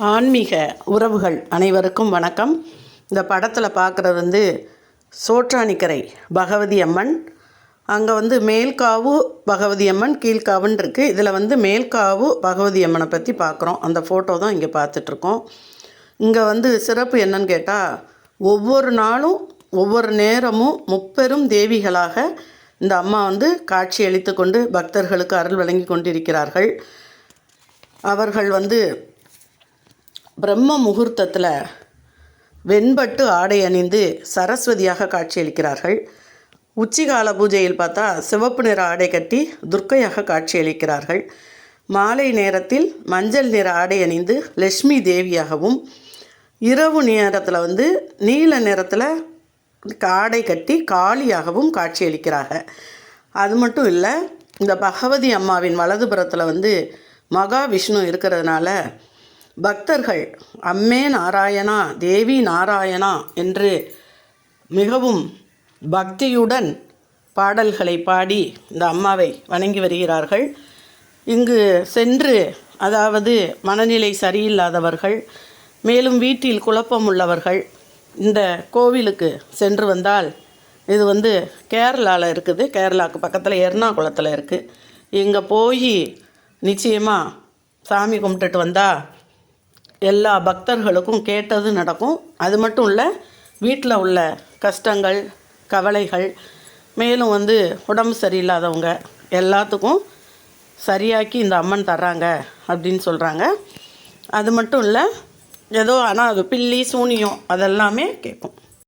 ஆன்மீக உறவுகள் அனைவருக்கும் வணக்கம். இந்த படத்தில் பார்க்குறது வந்து சோற்றாணிக்கரை பகவதி அம்மன் அங்கே வந்து மேல்காவு பகவதி அம்மன் கீழ்காவுன்னு இருக்குது இதில் வந்து மேல்காவு பகவதி அம்மனை பற்றி பார்க்குறோம் அந்த ஃபோட்டோ தான் இங்கே பார்த்துட்ருக்கோம் இங்கே வந்து சிறப்பு என்னன்னு கேட்டால் ஒவ்வொரு நாளும் ஒவ்வொரு நேரமும் முப்பெரும் தேவிகளாக இந்த அம்மா வந்து காட்சி அளித்து கொண்டு பக்தர்களுக்கு அருள் வழங்கி கொண்டிருக்கிறார்கள். அவர்கள் வந்து பிரம்ம முகூர்த்தத்தில் வெண்பட்டு ஆடை அணிந்து சரஸ்வதியாக காட்சியளிக்கிறார்கள். உச்சிகால பூஜையில் பார்த்தா சிவப்பு நிற ஆடை கட்டி துர்க்கையாக காட்சியளிக்கிறார்கள். மாலை நேரத்தில் மஞ்சள் நிற ஆடை அணிந்து லட்சுமி தேவியாகவும் இரவு நேரத்தில் வந்து நீல நிறத்தில் ஆடை கட்டி காளியாகவும் காட்சியளிக்கிறாங்க. அது மட்டும் இல்லை இந்த பகவதி அம்மாவின் வலதுபுறத்தில் வந்து மகாவிஷ்ணு இருக்கிறதுனால பக்தர்கள் அம்மே நாராயணா தேவி நாராயணா என்று மிகவும் பக்தியுடன் பாடல்களை பாடி இந்த அம்மாவை வணங்கி வருகிறார்கள். இங்கு சென்று அதாவது மனநிலை சரியில்லாதவர்கள் மேலும் வீட்டில் குழப்பம் உள்ளவர்கள் இந்த கோவிலுக்கு சென்று வந்தால் இது வந்து கேரளாவில் இருக்குது. கேரளாவுக்கு பக்கத்தில் எர்ணாகுளத்தில் இருக்குது இங்கே போய் நிச்சயமாக சாமி கும்பிட்டுட்டு வந்தால் எல்லா பக்தர்களுக்கும் கேட்டது நடக்கும். அது மட்டும் இல்லை வீட்டில் உள்ள கஷ்டங்கள் கவலைகள் மேலும் வந்து உடம்பு சரியில்லாதவங்க எல்லாத்துக்கும் சரியாக்கி இந்த அம்மன் தர்றாங்க அப்படின்னு சொல்கிறாங்க அது மட்டும் இல்லை ஏதோ ஆனால் அது பில்லி சூனியம் அதெல்லாமே கேட்கும்.